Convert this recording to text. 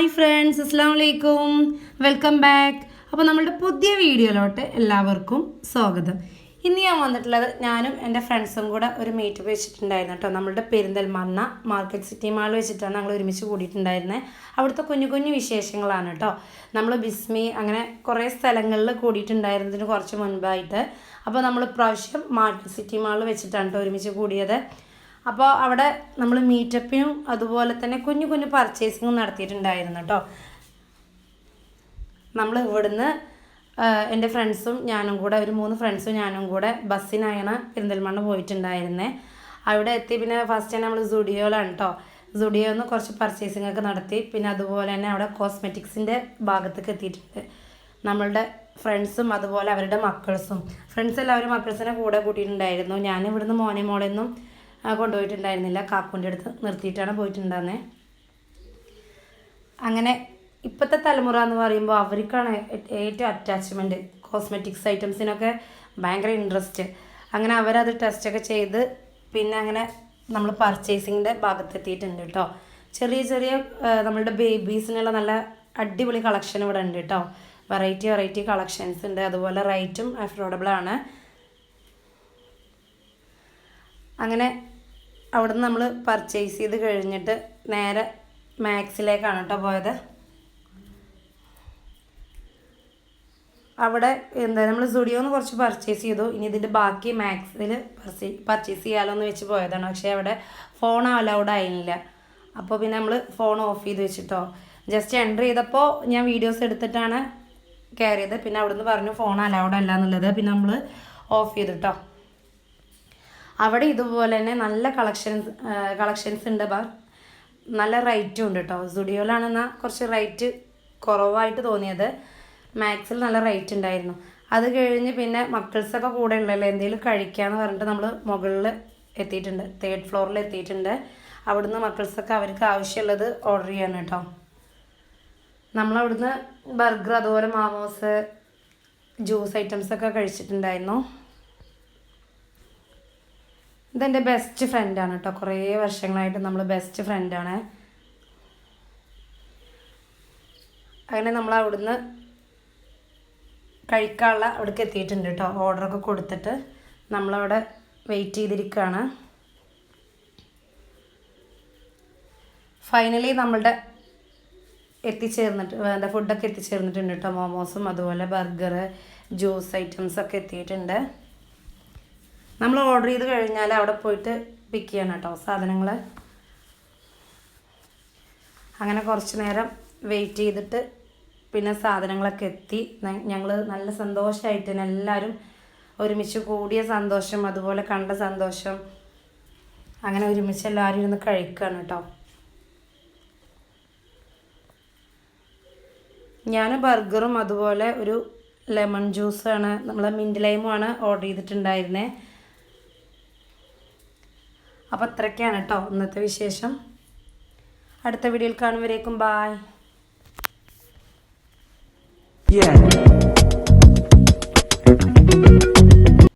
Hi friends അസ്സാം വലൈക്കും welcome back അപ്പോൾ നമ്മളുടെ പുതിയ വീഡിയോയിലോട്ട് എല്ലാവർക്കും സ്വാഗതം. ഇന്ന് ഞാൻ വന്നിട്ടുള്ളത് ഞാനും എന്റെ ഫ്രണ്ട്സും കൂടെ ഒരു മീറ്റ് വെച്ചിട്ടുണ്ടായിരുന്നു കേട്ടോ. നമ്മളുടെ പെരിന്തൽമണ്ണ മാർക്കറ്റ് സിറ്റി മാൾ വെച്ചിട്ടാണ് ഞങ്ങൾ ഒരുമിച്ച് കൂടിയിട്ടുണ്ടായിരുന്നത് അവിടുത്തെ കുഞ്ഞു കുഞ്ഞു വിശേഷങ്ങളാണ് കേട്ടോ. നമ്മൾ ബിസ്മി അങ്ങനെ കുറേ സ്ഥലങ്ങളിൽ കൂടിയിട്ടുണ്ടായിരുന്നതിന് കുറച്ച് മുൻപായിട്ട്. അപ്പോൾ നമ്മൾ ഇപ്രാവശ്യം മാർക്കറ്റ് സിറ്റി മാൾ വെച്ചിട്ടാണ് കേട്ടോ ഒരുമിച്ച് കൂടിയത്. അപ്പോൾ അവിടെ നമ്മൾ മീറ്റപ്പിനും അതുപോലെ തന്നെ കുഞ്ഞു കുഞ്ഞു പർച്ചേസിങ്ങും നടത്തിയിട്ടുണ്ടായിരുന്നു കേട്ടോ നമ്മൾ ഇവിടുന്ന് എന്റെ ഫ്രണ്ട്സും ഞാനും കൂടെ ഒരു മൂന്ന് ഫ്രണ്ട്സും ഞാനും കൂടെ ബസ്സിനായാണ് പെരിന്തൽമണ്ണ പോയിട്ടുണ്ടായിരുന്നത് അവിടെ എത്തി പിന്നെ ഫസ്റ്റ് തന്നെ നമ്മൾ സുഡിയോയിലാണ് കേട്ടോ സുഡിയോന്ന് കുറച്ച് പർച്ചേസിംഗ് ഒക്കെ നടത്തി പിന്നെ അതുപോലെ തന്നെ അവിടെ കോസ്മെറ്റിക്സിന്റെ ഭാഗത്തേക്ക് എത്തിയിട്ടുണ്ട്. നമ്മളുടെ ഫ്രണ്ട്സും അതുപോലെ അവരുടെ മക്കൾസും. ഫ്രണ്ട്സ് എല്ലാവരും മക്കൾസിനെ കൂടെ കൂട്ടിയിട്ടുണ്ടായിരുന്നു. ഞാൻ ഇവിടുന്ന് മോനെ മോളെന്നും കൊണ്ടുപോയിട്ടുണ്ടായിരുന്നില്ല. കാക്കുന്റെ അടുത്ത് നിർത്തിയിട്ടാണ് പോയിട്ടുണ്ടായിരുന്നത് അങ്ങനെ ഇപ്പോഴത്തെ തലമുറ എന്ന് പറയുമ്പോൾ അവർക്കാണ് ഏറ്റവും അറ്റാച്ച്മെന്റ് കോസ്മെറ്റിക്സ് ഐറ്റംസിനൊക്കെ ഭയങ്കര ഇൻട്രസ്റ്റ് അങ്ങനെ അവരത് ടെസ്റ്റൊക്കെ ചെയ്ത് പിന്നെ അങ്ങനെ നമ്മൾ പർച്ചേസിങ്ങിന്റെ ഭാഗത്തെത്തിയിട്ടുണ്ട് കേട്ടോ. ചെറിയ ചെറിയ നമ്മളുടെ ബേബീസിനുള്ള നല്ല അടിപൊളി കളക്ഷൻ ഇവിടെ ഉണ്ട് കേട്ടോ. വെറൈറ്റി വെറൈറ്റി കളക്ഷൻസ് ഉണ്ട്. അതുപോലെ റൈറ്റും അഫോർഡബിൾ ആണ്. അങ്ങനെ അവിടുന്ന് നമ്മൾ പർച്ചേസ് ചെയ്ത് കഴിഞ്ഞിട്ട് നേരെ മാക്സിലേക്കാണ് കേട്ടോ പോയത്. അവിടെ എന്താ നമ്മൾ സ്റ്റുഡിയോന്ന് കുറച്ച് പർച്ചേസ് ചെയ്തു. ഇനി ഇതിന്റെ ബാക്കി മാക്സിൽ പർച്ചേസ് ചെയ്യാലോ എന്ന് വെച്ച് പോയതാണ്. പക്ഷേ അവിടെ ഫോൺ അലൗഡ് ആയില്ല. അപ്പോൾ പിന്നെ നമ്മൾ ഫോൺ ഓഫ് ചെയ്ത് വെച്ചിട്ടോ. ജസ്റ്റ് എന്റർ ചെയ്തപ്പോൾ ഞാൻ വീഡിയോസ് എടുത്തിട്ടാണ് കയറിയത് പിന്നെ അവിടുന്ന് പറഞ്ഞു ഫോൺ അലൗഡ് അല്ല എന്നുള്ളത്. പിന്നെ നമ്മൾ ഓഫ് ചെയ്തിട്ടോ അവിടെ ഇതുപോലെ തന്നെ നല്ല കളക്ഷൻസ് കളക്ഷൻസ് ഉണ്ട് ബാ. നല്ല റൈറ്റും ഉണ്ട് കേട്ടോ സ്റ്റുഡിയോയിലാണെന്നാൽ കുറച്ച് റൈറ്റ് കുറവായിട്ട് തോന്നിയത്. മാക്സിൽ നല്ല റേറ്റ് ഉണ്ടായിരുന്നു. അത് കഴിഞ്ഞ് പിന്നെ മക്കൾസൊക്കെ കൂടെ ഉള്ളല്ലോ എന്തെങ്കിലും കഴിക്കാന്ന് പറഞ്ഞിട്ട് നമ്മൾ മുകളിൽ എത്തിയിട്ടുണ്ട്. തേർഡ് ഫ്ലോറിൽ എത്തിയിട്ടുണ്ട്. അവിടുന്ന് മക്കൾസൊക്കെ അവർക്ക് ആവശ്യമുള്ളത് ഓർഡർ ചെയ്യാണ് കേട്ടോ നമ്മളവിടുന്ന് ബർഗർ അതുപോലെ മാമോസ് ജ്യൂസ് ഐറ്റംസൊക്കെ കഴിച്ചിട്ടുണ്ടായിരുന്നു. ഇതെന്റെ ബെസ്റ്റ് ഫ്രണ്ടാണ് കേട്ടോ കുറേ വർഷങ്ങളായിട്ട് നമ്മൾ ബെസ്റ്റ് ഫ്രണ്ടാണ് അങ്ങനെ നമ്മൾ അവിടുന്ന് കഴിക്കാനുള്ള അവിടേക്ക് എത്തിയിട്ടുണ്ട് കേട്ടോ ഓർഡറൊക്കെ കൊടുത്തിട്ട് നമ്മളവിടെ വെയിറ്റ് ചെയ്തിരിക്കുകയാണ് ഫൈനലി നമ്മളുടെ എത്തിച്ചേർന്നിട്ട് എന്താ ഫുഡൊക്കെ എത്തിച്ചേർന്നിട്ടുണ്ട് കേട്ടോ മോമോസും അതുപോലെ ബർഗർ ജ്യൂസ് ഐറ്റംസൊക്കെ എത്തിയിട്ടുണ്ട്. നമ്മൾ ഓർഡർ ചെയ്ത് കഴിഞ്ഞാൽ അവിടെ പോയിട്ട് പിക്ക് ചെയ്യണം കേട്ടോ സാധനങ്ങൾ അങ്ങനെ കുറച്ച് നേരം വെയിറ്റ് ചെയ്തിട്ട് പിന്നെ സാധനങ്ങളൊക്കെ എത്തി. ഞങ്ങൾ നല്ല സന്തോഷമായിട്ട് തന്നെ എല്ലാവരും ഒരുമിച്ച് കൂടിയ സന്തോഷം അതുപോലെ കണ്ട സന്തോഷം. അങ്ങനെ ഒരുമിച്ച് എല്ലാവരും ഇരുന്ന് കഴിക്കുകയാണ് കേട്ടോ. ഞാൻ ബർഗറും അതുപോലെ ഒരു ലെമൺ ജ്യൂസാണ് നമ്മൾ മിന്റ് ലൈമുമാണ് ഓർഡർ ചെയ്തിട്ടുണ്ടായിരുന്നത് അപ്പോൾ അത്രയ്ക്കാണ് കേട്ടോ ഇന്നത്തെ വിശേഷം അടുത്ത വീഡിയോയിൽ കാണുമ്പോഴേക്കും ബായ് Yeah.